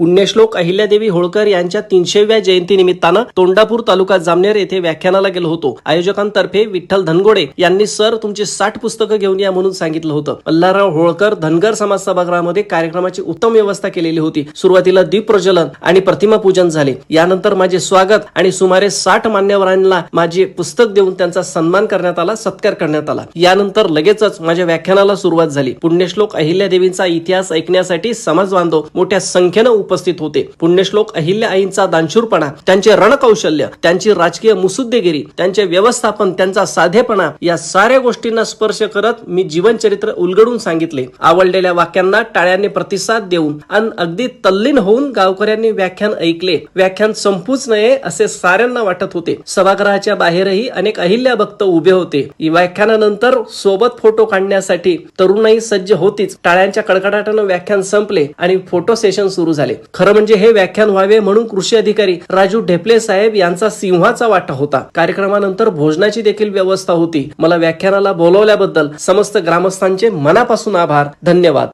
पुण्यश्लोक अहिल्यादेवी होळकर यांच्या तीनशेव्या जयंती निमित्तानं तोंडापूर तालुका जामनेर येथे व्याख्यानाला गेलो होतो. आयोजकांतर्फे विठ्ठल धनगोडे यांनी सर तुमची साठ पुस्तकं घेऊन या म्हणून सांगितलं होतं. मल्हारराव होळकर धनगर समाज सभागृहामध्ये कार्यक्रमाची उत्तम व्यवस्था केलेली होती. सुरुवातीला दीप प्रज्वलन आणि प्रतिमा पूजन झाले. यानंतर माझे स्वागत आणि सुमारे साठ मान्यवरांना माझे पुस्तक देऊन त्यांचा सन्मान करण्यात आला सत्कार करण्यात आला. यानंतर लगेचच माझ्या व्याख्यानाला सुरुवात झाली. पुण्यश्लोक अहिल्यादेवींचा इतिहास ऐकण्यासाठी समाज बांधव मोठ्या संख्येनं उपस्थित होते. पुण्यश्लोक अहिल्या आईंचा दानशूरपणा त्यांचे रणकौशल्य त्यांची राजकीय मुसुद्देगिरी त्यांचे व्यवस्थापन त्यांचा साधेपणा या साऱ्या गोष्टींना स्पर्श करत मी जीवनचरित्र उलगडून सांगितले. आवडलेल्या वाक्यांना टाळ्यांनी प्रतिसाद देऊन आणि अगदी तल्लीन होऊन गावकऱ्यांनी व्याख्यान ऐकले. व्याख्यान संपूच नये असे साऱ्यांना वाटत होते. सभागृहाच्या बाहेरही अनेक अहिल्या भक्त उभे होते. व्याख्यानानंतर सोबत फोटो काढण्यासाठी तरुणाई सज्ज होतीच. टाळ्यांच्या कडकडाटानं व्याख्यान संपले आणि फोटो सेशन सुरू झाले. खरं म्हणजे हे व्याख्यान व्हावे म्हणून कृषी अधिकारी राजू ढेपले साहेब यांचा सिंहाचा वाटा होता. कार्यक्रमानंतर भोजनाची देखील व्यवस्था होती. मला व्याख्यानाला बोलवल्याबद्दल समस्त ग्रामस्थांचे मनापासून आभार. धन्यवाद.